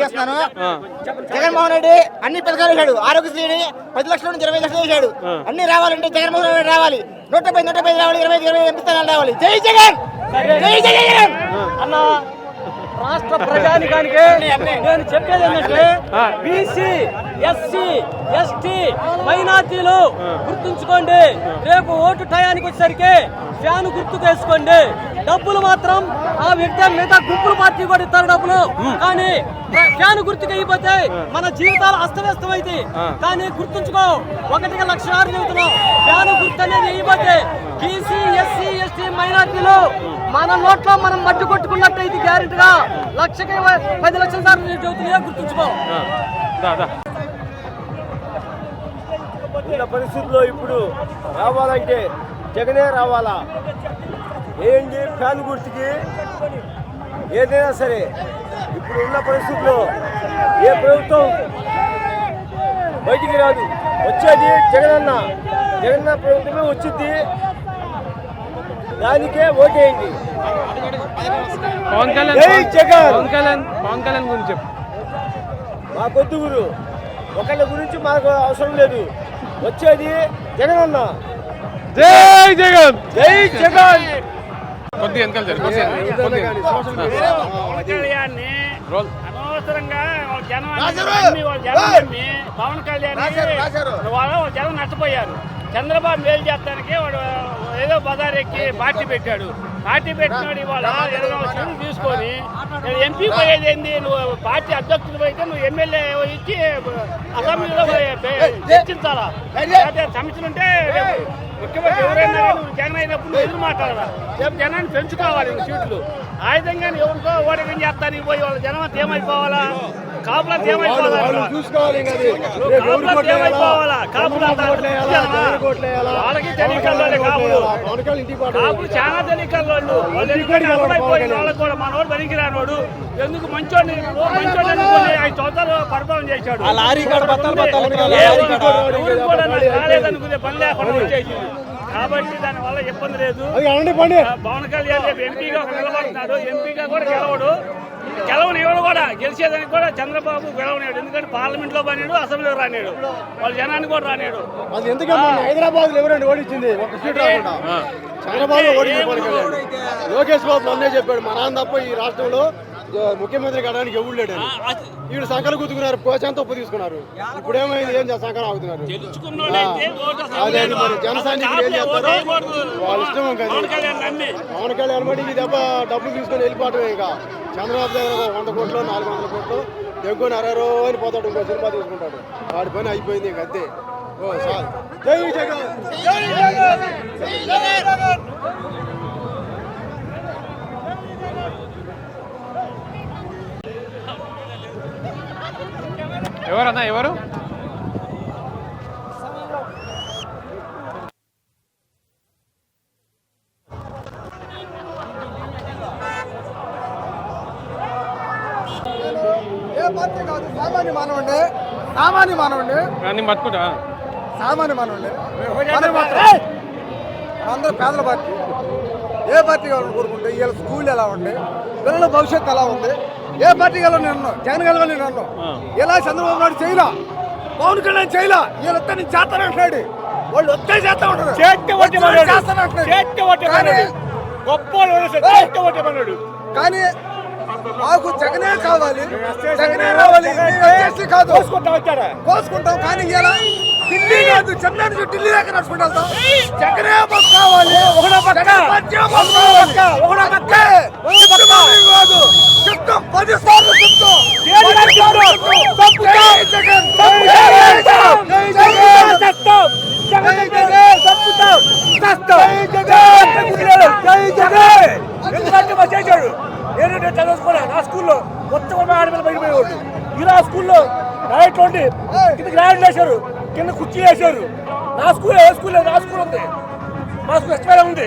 చేస్తున్నాను. జగన్మోహన్ రెడ్డి అన్ని పథకాలు వేశాడు ఆరోగ్యశ్రీని పది లక్షల నుంచి ఇరవై లక్షలు వేశాడు అన్ని రావాలంటే జగన్మోహన్ రెడ్డి రావాలి. నూట పది నూట పది రావాలి ఇరవై ఇరవై ఎంపీ స్థానాలు రావాలి. జై జగన్! జై జగన్! అన్న రాష్ట్ర ప్రజానికానికి నేను చెప్పేది ఏంటంటే బీసీ ఎస్సీ ఎస్టీ మైనార్టీలు గుర్తుంచుకోండి రేపు ఓటు టయానికి వచ్చేసరికి ఫ్యాన్ గుర్తు వేసుకోండి. డబ్బులు మాత్రం ఆ వ్యక్తి మిగతా గుంపులు పార్టీ కూడా ఇస్తారు డబ్బులు. కానీ ఫ్యాన్ గుర్తుకు అయిపోతే మన జీవితాలు అస్తవ్యస్తమైతే. కానీ గుర్తుంచుకో ఒకటికి లక్ష ఆరు చెబుతున్నాం ఫ్యాన్ గుర్తు అనేది అయిపోతే బీసీ ఎస్సీ ఎస్టీ మైనార్టీలు మన నోట్లో మనం మట్టి కొట్టుకున్నట్టు ఇది గ్యారెంటీగా లక్షకి పది లక్షల సార్లు నేను చెబుతున్నా గుర్తుంచుకో. పరిస్థితుల్లో ఇప్పుడు రావాలంటే జగనే రావాలా? ఏంటి ఫ్యాన్ గుర్తుకి ఏదైనా సరే ఇప్పుడు ఉన్న పరిస్థితుల్లో ఏ ప్రభుత్వం బయటికి రాదు. వచ్చేది జగనన్న. జగనన్న ప్రభుత్వమే వచ్చింది. దానికే ఓటేయండి. పవన్ కళ్యాణ్ జై జగన్! పవన్ కళ్యాణ్ పవన్ కళ్యాణ్ గురించి చెప్పు. మాకొద్దు గురు. ఒకళ్ళ గురించి మాకు అవసరం లేదు. వచ్చేది జగనన్న. జై జగన్! జై జగన్! కొద్దిగా వెనకాల అనవసరంగా పవన్ కళ్యాణ్ వాళ్ళు జనం నష్టపోయారు. చంద్రబాబు మేలు చేస్తానికి వాడు ఏదో బజార్ ఎక్కి పార్టీ పెట్టాడు. పార్టీ పెట్టినాడు ఇవాళ ఇరవై సీట్లు తీసుకొని ఎంపీ పోయేది ఏంది? నువ్వు పార్టీ అధ్యక్షుడు అయితే నువ్వు ఎమ్మెల్యే ఇచ్చి అసెంబ్లీలో చర్చించాలా లేకపోతే సమస్యలు ఉంటే ముఖ్యమంత్రి ఎవరైనా జగన్ అయినప్పుడు ఎదురు మాట్లాడాలా రేపు జనాన్ని పెంచుకోవాలి సీట్లు. ఆ ఎవరికో ఓడికం చేస్తాను పోయి వాళ్ళ జనం ఏమైపోవాలా? కాపులా చూసుకోవాలి? వాళ్ళకి తెలియకల్లోనే చాలా తెలియకల్లోళ్ళు అర్థమైపోయిన వాళ్ళకి కూడా మనోడు పనికిరానోడు ఎందుకు మంచోడిని? మంచోడిని అనుకుని ఐదు సంవత్సరాలు పరిపాలన చేశాడు? రాలేదనుకునే పని లేకుండా వచ్చేసింది. కాబట్టి దాని వల్ల ఇబ్బంది లేదు. పవన్ కళ్యాణ్ ఎంపీగా నిలబడుతున్నాడు. ఎంపీగా కూడా గెలవడు. గెలవని ఎవడు కూడా గెలిచేదానికి కూడా చంద్రబాబు గెలవనాడు ఎందుకంటే పార్లమెంట్లో పనిడు అసెంబ్లీలో రానాడు వాళ్ళ జనాన్ని కూడా రానాడు అది ఎందుకమ్మా హైదరాబాద్లో ఎవరండి ఓడించింది ఒక సీట్ రాకుండా. చంద్రబాబు ఓడించింది లోకేష్ బాబు నన్నే చెప్పాడు మా నాన్న తప్ప ఈ రాష్ట్రంలో ముఖ్యమంత్రి కావడానికి ఎవరు లేడు వీడు సంకలు గుద్దుకున్నారు పోచంతా ఉప్పు తీసుకున్నారు. ఇప్పుడు ఏమైంది ఏం సంకలు అసలు అదే మరి ఏం చేస్తారో? వాళ్ళ ఇష్టం ఇంకా పవన్ కళ్యాణ్ బట్టి ఈ దెబ్బ డబ్బులు తీసుకొని వెళ్ళిపోవటమే ఇంకా. చంద్రబాబు దగ్గర ఒక వంద కోట్లు నాలుగు వందల కోట్లు. తెగుని అరవై అని పోతాడు ఇంకో సినిమా తీసుకుంటాడు. వాడి పని అయిపోయింది ఇంక అంతే. ఓ సార్. జై జగన్! జై జగన్! జై జగన్! ఎవరన్నా ఎవరు ఏ పార్టీ కాదు సామాన్య మానవుండే సామాన్య మానవుండే. నేను పట్టుకుంటా సామాన్య మానవుండే. మనం మాత్రం అందరూ పేదల పార్టీ. ఏ పార్టీ కావాలని కోరుకుంటే వీళ్ళ స్కూల్ ఎలా ఉండే పిల్లల భవిష్యత్తు ఎలా ఉంది ఏ పార్టీ కావాలని నేను. జగన్ కావాలని నేను అన్నాను ఇలా చంద్రబాబు నాయుడు చేయలా? పవన్ కళ్యాణ్ చేయలా? వీళ్ళు వస్తే నేను చేస్తాను అంటున్నాడు. వాళ్ళు వస్తే చేస్తా ఉంటారు. కానీ-! కానీ మాకు జగనే కావాలి జగనే రావాలి కాదు కోసుకుంటాం కానీ ఇలా ఢిల్లీ కాదు చెన్నై నుంచి ఢిల్లీ దాకా నడుచుకుంటూ జగనే మాకు కావాలి ఒకడో పక్క ఒకడో పక్క కాదు చెప్తాం పది సార్లు చెప్తాం జగన్ జగన్ జగన్ జగన్ ఎందుకంటే మా చేశాడు నేను నేను చదువుకున్నా నా స్కూల్లో మొత్తం ఆడపిల్ల బయట పోయేవాళ్ళు ఈ నా స్కూల్లో డైరెక్ట్ ఉండి కింద గ్రాండ్ వేశారు కింద కుర్చీ వేశారు నా స్కూల్ ఏ స్కూల్ నా స్కూల్ ఉంది మా స్కూల్ ఎస్పీ ఉంది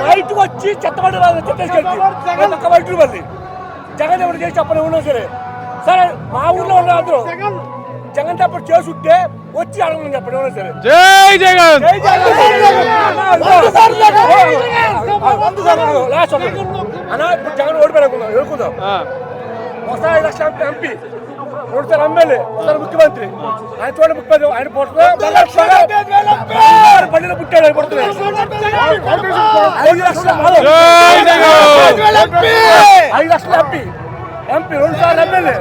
బయటకు వచ్చి చెత్తబడి చెత్తేసుకెళ్ళి ఒక్క బయట మళ్ళీ జగన్ ఎవరు చేసి చెప్పని ఉన్నా సరే సరే మా ఊర్లో ఉన్న అందరూ జగన్ తప్పుడు చేసి ఉంటే వచ్చి అడగమని చెప్పండి ఎవరైనా సరే జై జగన్ ఒకటి. అన్నా ఇప్పుడు జగన్ ఓడిపోయాడుకున్నాం ఎదుర్కొందాం ఆ, ఒకసారి ఐదు లక్షల ఎంపీ రెండుసార్లు ఎమ్మెల్యే ఒకసారి ముఖ్యమంత్రి ఆయన చూడ ముఖ్యమంత్రి ఆయన పుట్టిన పండిన పుట్టాడు ఆయన పుట్టిన ఐదు లక్షల జై జగన్ ఐదు లక్షల ఎంపీ ఎంపీ రెండు సార్లు ఎమ్మెల్యే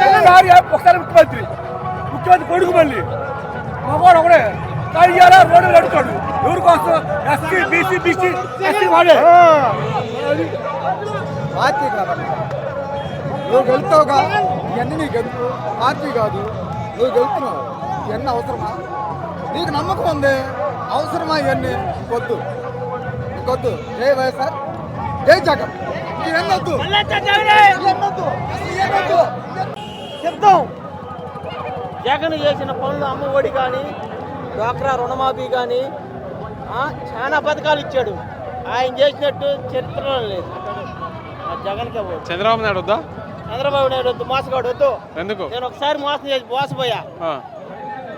ఒకసారి ఒకసారి ముఖ్యమంత్రి ముఖ్యమంత్రి కొడుకు మళ్ళీ మగవాడు ఒకడే కానీ ఇవాళ రోడ్డు నడుస్తాడు ఎవరి కోసం? ఎస్సీ బీసీ బీసీ ఎస్సీ వాడే. పార్టీ కాబట్టి నువ్వు గెలుతావుగా. ఇవన్నీ నీకు ఎందుకు పార్టీ కాదు. నువ్వు గెలుతున్నావు. ఇవన్నీ అవసరమా? నీకు నమ్మకం ఉంది. అవసరమా ఇవన్నీ? వద్దు. ఇంకొద్దు జై వైఎస్ఆర్. జై జగన్. ఇవన్నీ వద్దు? ఇవన్నీ వద్దు. ఇవన్నీ వద్దు. చెప్తాం. జగన్ చేసిన పనులు అమ్మఒడి కానీ డ్వాక్రా రుణమాఫీ కానీ చాలా పథకాలు ఇచ్చాడు. ఆయన చేసినట్టు చరిత్రలో లేదు. జగన్కే చంద్రబాబు నాయుడు వద్దా? చంద్రబాబు నాయుడు వద్దు మోసగాడు వద్దు. ఎందుకు? నేను ఒకసారి మోసం చేసి మోసపోయా.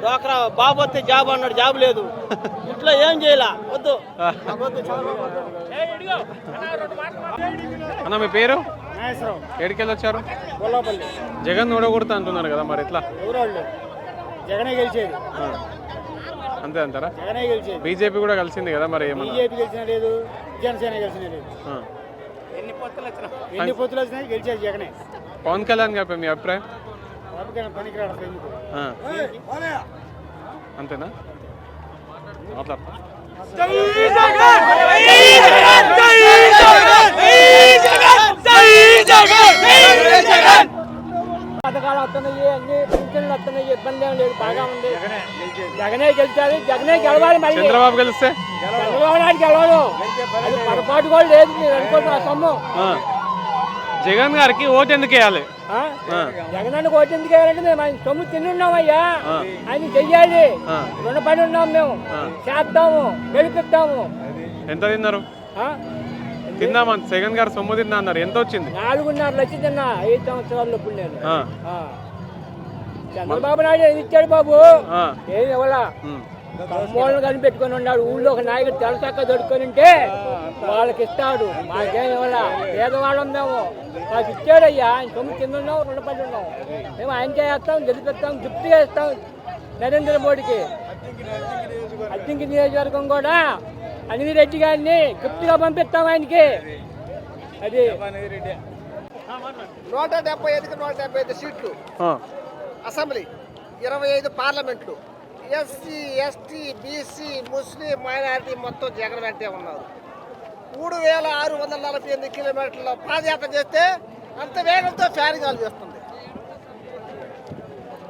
డ్వాక్రా బాబు వస్తే జాబ్ అన్నాడు జాబ్ లేదు. ఇంట్లో ఏం చేయాల? వద్దు. అన్న మీ పేరు? ఏడికెళ్ళి వచ్చారు జగన్ ఓడగొడతా అంటున్నారు కదా మరి ఎట్లా ఎవరోళ్ళు? జగనే గెలిచేది. అంతే అంటారా? జగనే గెలిచేది. బీజేపీ కూడా కలిసింది కదా మరి ఏమన్నా? బీజేపీ గెలిచిన లేదు జనసేన గెలిచిన లేదు. ఆ. ఎన్ని పొత్తులు వచ్చినాయి గెలిచేది జగనే. పవన్ కళ్యాణ్ గారిపై మీ అభిప్రాయం? పనికిరాడు పనికిరాడు అసలు ఎందుకు? ఆ. అంతేనా? మాట్లాడు పథకాలు వస్తున్నాయి అన్ని పింఛన్లు వస్తున్నాయి ఇబ్బంది ఏం లేదు బాగా ఉంది జగనే గెలిచాలి జగనే గెలవాలి మళ్ళీ చంద్రబాబు గెలిస్తే చంద్రబాబు నాయుడు గెలవడు అది పొరపాటు కూడా లేదు మీరు అనుకుంటున్న సొమ్ము జగన్ గారికి ఓటు ఎందుకు వేయాలి ఆ? ఆ. జగన్ కోటి ఎందుకు వేయాలంటే మేము ఆయన సొమ్ము తిన్నున్నామయ్యా ఆయన చెయ్యాలి ఆ. రుణపడి ఉన్నాం మేము చేద్దాము గెలిపిద్దాము ఎంత తిన్నారు ఆ? తిన్నామని జగన్ గారు సొమ్ము తిన్నా అన్నారు. ఎంత వచ్చింది? నాలుగున్నర లక్ష తిన్నా ఐదు సంవత్సరాల ఇప్పుడు నేను ఆ. చంద్రబాబు నాయుడు ఏది ఇచ్చాడు బాబు? ఆ. ఏం ఇవ్వలా? ఉమ్. కమ్మోళ్ళని కనిపెట్టుకొని ఉన్నాడు. ఊళ్ళో ఒక నాయకుడు తెలసక్క దొడుకొని ఉంటే వాళ్ళకి ఇస్తాడు. మాకేం ఇవ్వాలా? పేదవాళ్ళం మేము. మాకు ఇచ్చాడయ్యా. ఆయన సొమ్ము కింద ఉన్నాం రుణపడి ఉన్నాం మేము ఆయన చేస్తాం గెలిపిస్తాం గిఫ్ట్ చేస్తాం నరేంద్ర మోడీకి. అద్దెంకి నియోజకవర్గం కూడా అనిల్ రెడ్డి గారిని గిఫ్ట్గా పంపిస్తాం ఆయనకి. అది. నూట డెబ్బై ఐదుకి నూట డెబ్బై ఐదు సీట్లు. అసెంబ్లీ ఇరవై ఐదు పార్లమెంట్లు. SC ST BC Muslim minority మొత్తం జగన్ వెంటే ఉన్నారు. మూడు వేల ఆరు వందల నలభై ఎనిమిది కిలోమీటర్ల పాదయాత్ర చేస్తే అంత వేగంతో ఫ్యాన్ గాలి వేస్తుంది.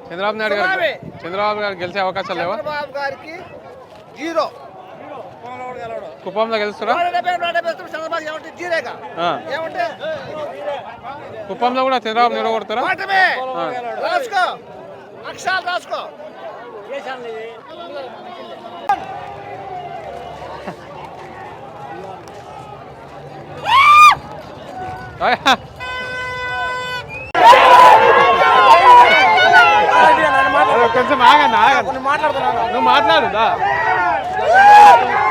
చంద్రబాబు నాయుడు గారు. చంద్రబాబు గారు గెలిచే అవకాశాలు లేవా? చంద్రబాబు గారికి జీరో. కుప్పంలో గెలుస్తారా? కుప్పంలో కూడా చంద్రబాబు నిలబడతారా కొంచెం ఆగండి ఆగండి. నువ్వు మాట్లాడు దా.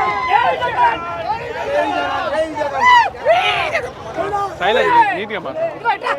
సైలెంట్ నీట్గా మాట్లాడు.